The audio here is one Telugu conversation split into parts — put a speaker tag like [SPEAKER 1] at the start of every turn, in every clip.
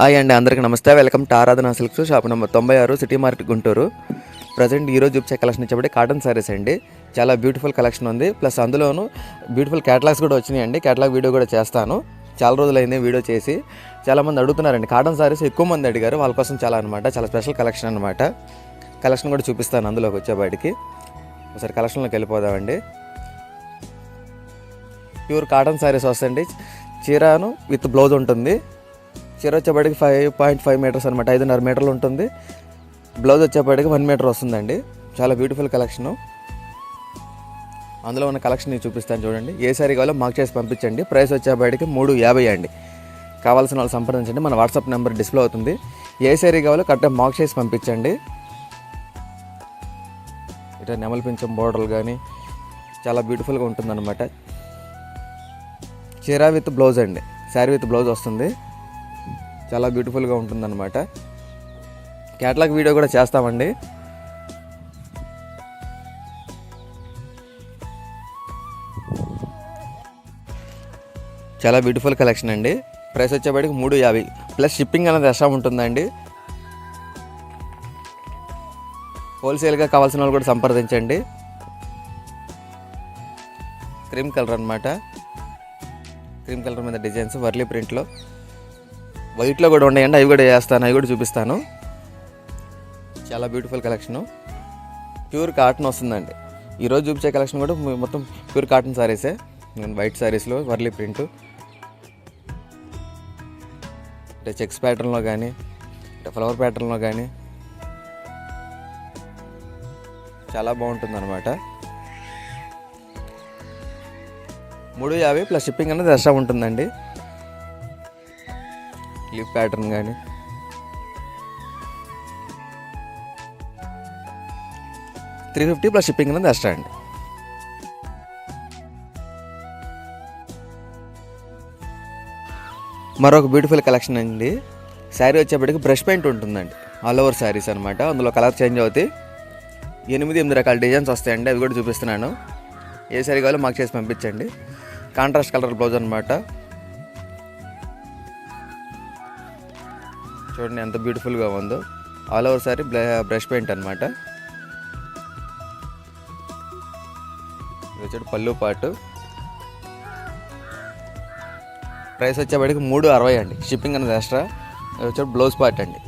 [SPEAKER 1] హాయ్ అండి అందరికీ నమస్తే. Welcome to Aradhana silks shop number తొంభై ఆరు సిటీ మార్కెట్ గుంటూరు. ప్రజెంట్ ఈరోజు చూపించే కలెక్షన్ వచ్చేప్పటి కాటన్ సారీస్ అండి. చాలా బ్యూటిఫుల్ కలెక్షన్ ఉంది. ప్లస్ అందులోను బ్యూటిఫుల్ క్యాటలాగ్స్ కూడా వచ్చినాయండి. క్యాటలాగ్ వీడియో కూడా చేస్తాను. చాలా రోజులైంది వీడియో చేసి. చాలామంది అడుగుతున్నారండి కాటన్ సారీస్ ఎక్కువ మంది అడిగారు. వాళ్ళ కోసం చాలా అనమాట చాలా స్పెషల్ కలెక్షన్ అనమాట కలెక్షన్ కూడా చూపిస్తాను అందులోకి వచ్చేపాటికి ఒకసారి కలెక్షన్లోకి వెళ్ళిపోదామండి. ప్యూర్ కాటన్ శారీస్ వస్తాయండి. చీరాను విత్ బ్లౌజ్ ఉంటుంది. చీర వచ్చేప్పటికి ఫైవ్ పాయింట్ ఫైవ్ మీటర్స్ అనమాట ఐదున్నర మీటర్లు ఉంటుంది. బ్లౌజ్ వచ్చేప్పటికి వన్ మీటర్ వస్తుందండి. చాలా బ్యూటిఫుల్ కలెక్షను అందులో ఉన్న కలెక్షన్ నేను చూపిస్తాను చూడండి. ఏ సారీ కావాలో మాకు చేసి పంపించండి. ప్రైస్ వచ్చేప్పటికి మూడు యాభై అండి. కావాల్సిన వాళ్ళు సంప్రదించండి. మన వాట్సాప్ నెంబర్ డిస్ప్లే అవుతుంది. ఏ సారీ కావాలో కరెక్ట్గా మాకు చేసి పంపించండి. ఇట్లా నెమలి పెంచం బోర్డర్లు కానీ చాలా బ్యూటిఫుల్గా ఉంటుందన్నమాట. చీర విత్ బ్లౌజ్ అండి. శారీ విత్ బ్లౌజ్ వస్తుంది. చాలా బ్యూటిఫుల్గా ఉంటుందన్నమాట. క్యాటలాగ్ వీడియో కూడా చేస్తామండి. చాలా బ్యూటిఫుల్ కలెక్షన్ అండి. ప్రైస్ వచ్చేప్పటికి మూడు యాభై. ప్లస్ షిప్పింగ్ అనేది ఎక్స్ట్రా ఉంటుందండి. హోల్సేల్గా కావాల్సిన వాళ్ళు కూడా సంప్రదించండి. క్రీమ్ కలర్ అనమాట క్రీమ్ కలర్ మీద డిజైన్స్ వర్లీ ప్రింట్లో. వైట్లో కూడా ఉన్నాయండి. అవి కూడా చేస్తాను అవి కూడా చూపిస్తాను. చాలా బ్యూటిఫుల్ కలెక్షను ప్యూర్ కాటన్ వస్తుందండి. ఈరోజు చూపించే కలెక్షన్ కూడా మొత్తం ప్యూర్ కాటన్ శారీసే వైట్ శారీస్లో వర్లీ ప్రింట్. అంటే చెక్స్ ప్యాటర్న్లో కానీ అంటే ఫ్లవర్ ప్యాటర్న్లో కానీ చాలా బాగుంటుంది అనమాట మూడు యాభై ప్లస్ షిప్పింగ్ అనేది ఎక్స్ట్రా ఉంటుందండి. లీఫ్ ప్యాటర్న్ కానీ త్రీ ఫిఫ్టీ ప్లస్ షిప్పింగ్ అనేది ఎక్స్ట్రా అండి మరొక బ్యూటిఫుల్ కలెక్షన్ అండి. శారీ వచ్చేప్పటికి బ్రష్ పెయింట్ ఉంటుందండి. ఆల్ ఓవర్ శారీస్ అనమాట అందులో కలర్ చేంజ్ అవుతాయి ఎనిమిది ఎనిమిది రకాల డిజైన్స్ వస్తాయండి. అవి కూడా చూపిస్తున్నాను. ఏ శారీ కావాలో మాకు చేసి పంపించండి. కాంట్రాస్ట్ కలర్ బ్లౌజ్ అనమాట చూడండి ఎంత బ్యూటిఫుల్గా ఉందో. All over sari brush paint అనమాట ఇది వచ్చేటి పళ్ళు పాటు. ప్రైస్ వచ్చేప్పటికి మూడు అరవై అండి. షిప్పింగ్ అనేది ఎక్స్ట్రా వచ్చాడు వచ్చేటి బ్లౌజ్ పార్ట్ అండి.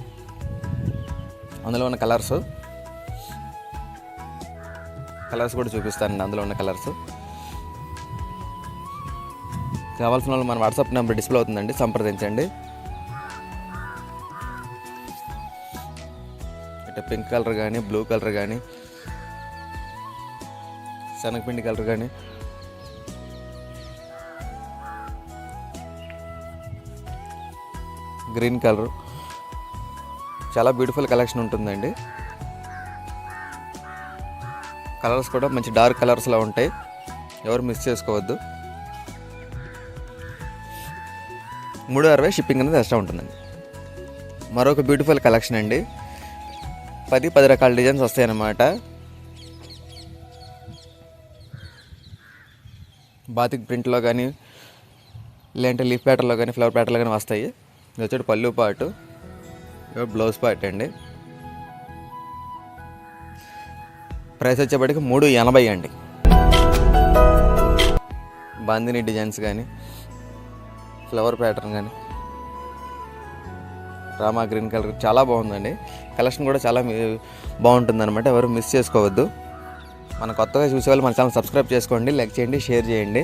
[SPEAKER 1] అందులో ఉన్న కలర్స్ కలర్స్ కూడా చూపిస్తానండి అందులో ఉన్న కలర్స్ కావాల్సిన వాళ్ళు మన వాట్సాప్ నెంబర్ డిస్ప్లే అవుతుందండి సంప్రదించండి. పింక్ కలర్ కానీ బ్లూ కలర్ కానీ శనగపిండి కలర్ కానీ గ్రీన్ కలర్ చాలా బ్యూటిఫుల్ కలెక్షన్ ఉంటుందండి. కలర్స్ కూడా మంచి డార్క్ కలర్స్లో ఉంటాయి. ఎవరు మిస్ చేసుకోవద్దు. మూడు అరవై షిప్పింగ్ అనేది ఎక్స్ట్రా ఉంటుందండి. మరొక బ్యూటిఫుల్ కలెక్షన్ అండి. పది పది రకాల డిజైన్స్ వస్తాయన్నమాట. బాతిక్ ప్రింట్లో కానీ లేదంటే లీఫ్ ప్యాటర్లో కానీ ఫ్లవర్ ప్యాటర్లో కానీ వస్తాయి. ఇది వచ్చేటి పళ్ళు పాటు బ్లౌజ్ పార్ట్ అండి. ప్రైస్ వచ్చేప్పటికి మూడు ఎనభై అండి. బాందిని డిజైన్స్ కానీ ఫ్లవర్ ప్యాటర్న్ కానీ. రామా గ్రీన్ కలర్ చాలా బాగుందండి. కలెక్షన్ కూడా చాలా బాగుంటుంది అనమాట ఎవరు మిస్ చేసుకోవద్దు. మన కొత్తగా చూసేవాళ్ళు మన ఛానల్ సబ్స్క్రైబ్ చేసుకోండి లైక్ చేయండి షేర్ చేయండి.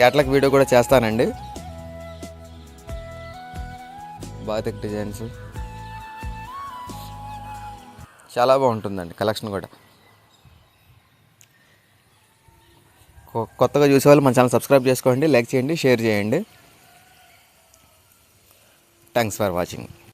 [SPEAKER 1] క్యాట్లాగ్ వీడియో కూడా చేస్తానండి. Batik designs. చాలా బాగుంటుందండి కలెక్షన్ కూడా. కొత్తగా చూసేవాళ్ళు మన ఛానల్ సబ్స్క్రైబ్ చేసుకోండి లైక్ చేయండి షేర్ చేయండి. Thanks for watching